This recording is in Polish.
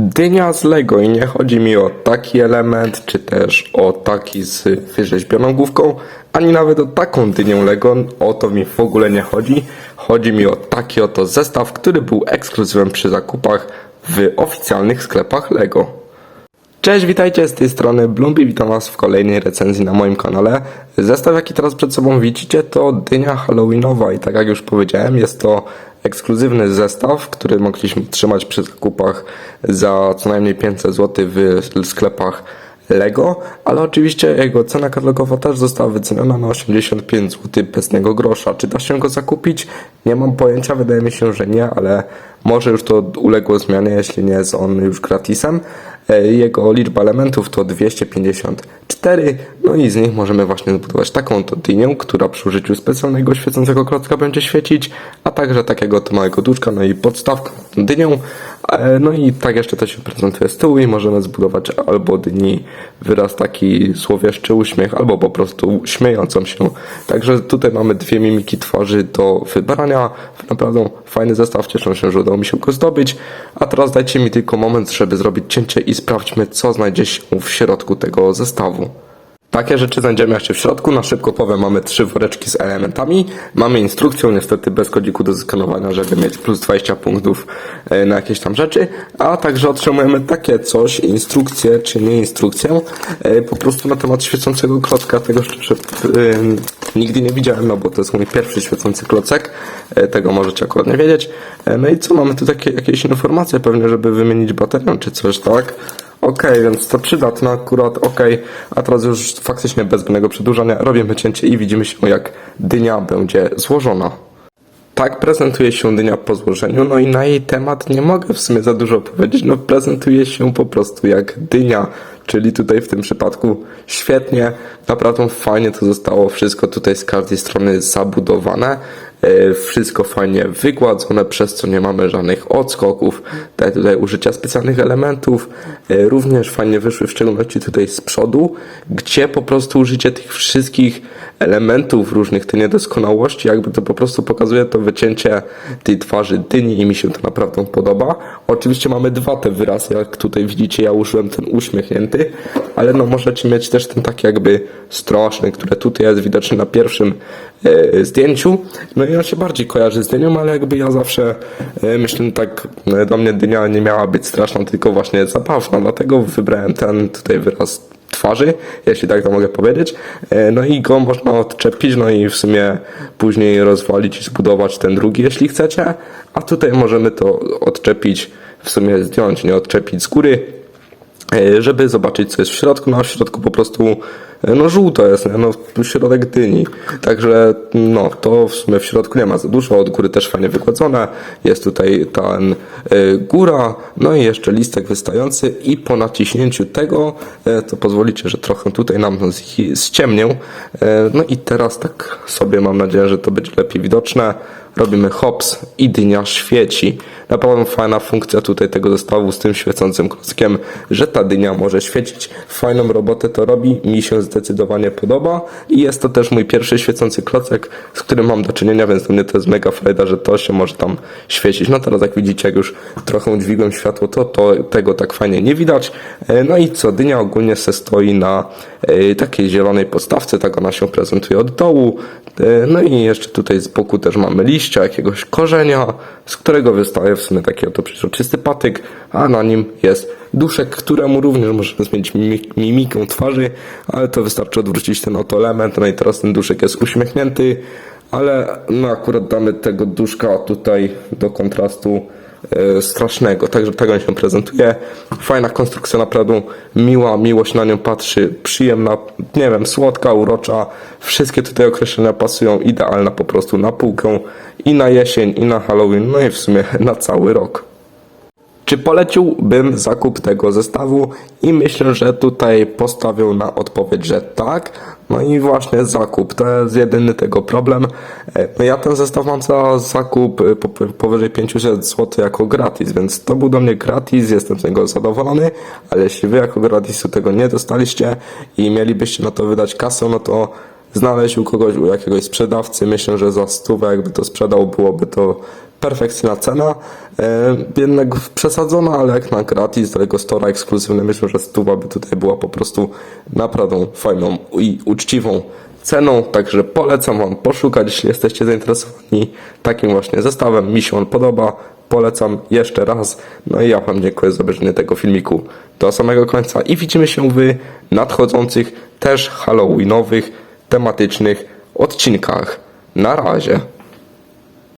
Dynia z Lego i nie chodzi mi o taki element, czy też o taki z wyrzeźbioną główką, ani nawet o taką dynię Lego, o to mi w ogóle nie chodzi. Chodzi mi o taki oto zestaw, który był ekskluzywem przy zakupach w oficjalnych sklepach Lego. Cześć, witajcie z tej strony Blumbi, witam was w kolejnej recenzji na moim kanale. Zestaw jaki teraz przed sobą widzicie to dynia halloweenowa i tak jak już powiedziałem jest to ekskluzywny zestaw, który mogliśmy trzymać przy zakupach za co najmniej 500 zł w sklepach Lego, ale oczywiście jego cena katalogowa też została wyceniona na 85 zł bez niego grosza. Czy da się go zakupić? Nie mam pojęcia, wydaje mi się, że nie, ale może już to uległo zmianie, jeśli nie jest on już gratisem. E, Jego liczba elementów to 254, no i z nich możemy właśnie zbudować taką dynię, która przy użyciu specjalnego świecącego klocka będzie świecić, a także takiego to małego duszka, no i podstawkę dynią. E, No i tak jeszcze to się prezentuje z tyłu i możemy zbudować albo dyni wyraz taki złowieszczy uśmiech, albo po prostu śmiejącą się. Także tutaj mamy dwie mimiki twarzy do wybrania. Naprawdę fajny zestaw, cieszę się, że udało mi się go zdobyć. A teraz dajcie mi tylko moment, żeby zrobić cięcie i sprawdźmy, co znajdzie się w środku tego zestawu. Takie rzeczy znajdziemy jeszcze w środku. Na szybko powiem, mamy trzy woreczki z elementami. Mamy instrukcję, niestety bez kodziku do zeskanowania, żeby mieć plus 20 punktów e, na jakieś tam rzeczy. A także otrzymujemy takie coś, instrukcję czy nie instrukcję, e, po prostu na temat świecącego klocka. Tego nigdy nie widziałem, no bo to jest mój pierwszy świecący klocek. E, Tego możecie akurat nie wiedzieć. E, No i co, mamy tu takie jakieś informacje pewnie, żeby wymienić baterię czy coś, tak? Okej, więc to przydatne akurat, okej. A teraz już faktycznie bez zbędnego przedłużania robimy cięcie i widzimy się jak dynia będzie złożona. Tak prezentuje się dynia po złożeniu, no i na jej temat nie mogę w sumie za dużo powiedzieć, no prezentuje się po prostu jak dynia, czyli tutaj w tym przypadku świetnie, naprawdę fajnie to zostało wszystko tutaj z każdej strony zabudowane, wszystko fajnie wygładzone, przez co nie mamy żadnych odskoków, tutaj, tutaj użycia specjalnych elementów, e, również fajnie wyszły w szczególności tutaj z przodu, gdzie po prostu użycie tych wszystkich elementów różnych, te niedoskonałości, jakby to po prostu pokazuje to wycięcie tej twarzy dyni i mi się to naprawdę podoba. Oczywiście mamy dwa te wyrazy, jak tutaj widzicie, ja użyłem ten uśmiechnięty, ale no możecie mieć też ten taki jakby straszny, który tutaj jest widoczny na pierwszym e, zdjęciu. No i on się bardziej kojarzy z dynią, ale jakby ja zawsze e, myślę tak, e, dla mnie dynia nie miała być straszna, tylko właśnie zabawna, dlatego wybrałem ten tutaj wyraz twarzy, jeśli tak to mogę powiedzieć. E, No i go można odczepić, no i w sumie później rozwalić i zbudować ten drugi, jeśli chcecie. A tutaj możemy to odczepić, w sumie zdjąć, nie odczepić z góry, żeby zobaczyć co jest w środku. No a w środku po prostu no żółto jest, nie? no środek dyni. Także no to w sumie w środku nie ma za dużo, od góry też fajnie wykładzone. Jest tutaj ten e, góra, no i jeszcze listek wystający i po naciśnięciu tego, e, to pozwolicie, że trochę tutaj nam ściemnię. E, no i teraz tak sobie mam nadzieję, że to będzie lepiej widoczne. Robimy hops i dynia świeci. Naprawdę fajna funkcja tutaj tego zestawu z tym świecącym klockiem, że ta dynia może świecić. Fajną robotę to robi, mi się zdecydowanie podoba i jest to też mój pierwszy świecący klocek, z którym mam do czynienia, więc dla mnie to jest mega frajda, że to się może tam świecić. No teraz jak widzicie, jak już trochę dźwigłem światło, to, to tego tak fajnie nie widać. E, No i co, dynia ogólnie se stoi na e, takiej zielonej podstawce, tak ona się prezentuje od dołu. E, No i jeszcze tutaj z boku też mamy liścia, jakiegoś korzenia, z którego wystaje w sumie taki oto przezroczysty patyk, a na nim jest duszek, któremu również możemy zmienić mimik- mimikę twarzy, ale to wystarczy odwrócić ten oto element, no i teraz ten duszek jest uśmiechnięty, ale no akurat damy tego duszka tutaj do kontrastu strasznego, także tak on się prezentuje. Fajna konstrukcja, naprawdę miła, miło się na nią patrzy, przyjemna, nie wiem, słodka, urocza. Wszystkie tutaj określenia pasują, idealna po prostu na półkę i na jesień, i na Halloween, no i w sumie na cały rok. Czy poleciłbym zakup tego zestawu? I myślę, że tutaj postawił na odpowiedź, że tak. No i właśnie zakup, to jest jedyny tego problem. E, No ja ten zestaw mam za zakup e, po- powyżej 500 zł jako gratis, więc to był do mnie gratis, jestem z niego zadowolony, ale jeśli wy jako gratisu tego nie dostaliście i mielibyście na to wydać kasę, no to znaleźć u kogoś, u jakiegoś sprzedawcy. Myślę, że za stówę jakby to sprzedał, byłoby to perfekcyjna cena. E, jednak przesadzona, ale jak na gratis do jego stora ekskluzywny, myślę, że stuwa by tutaj była po prostu naprawdę fajną i uczciwą ceną, także polecam Wam poszukać, jeśli jesteście zainteresowani takim właśnie zestawem. Mi się on podoba, polecam jeszcze raz. No i ja Wam dziękuję za obejrzenie tego filmiku do samego końca i widzimy się w nadchodzących też halloweenowych, tematycznych odcinkach. Na razie.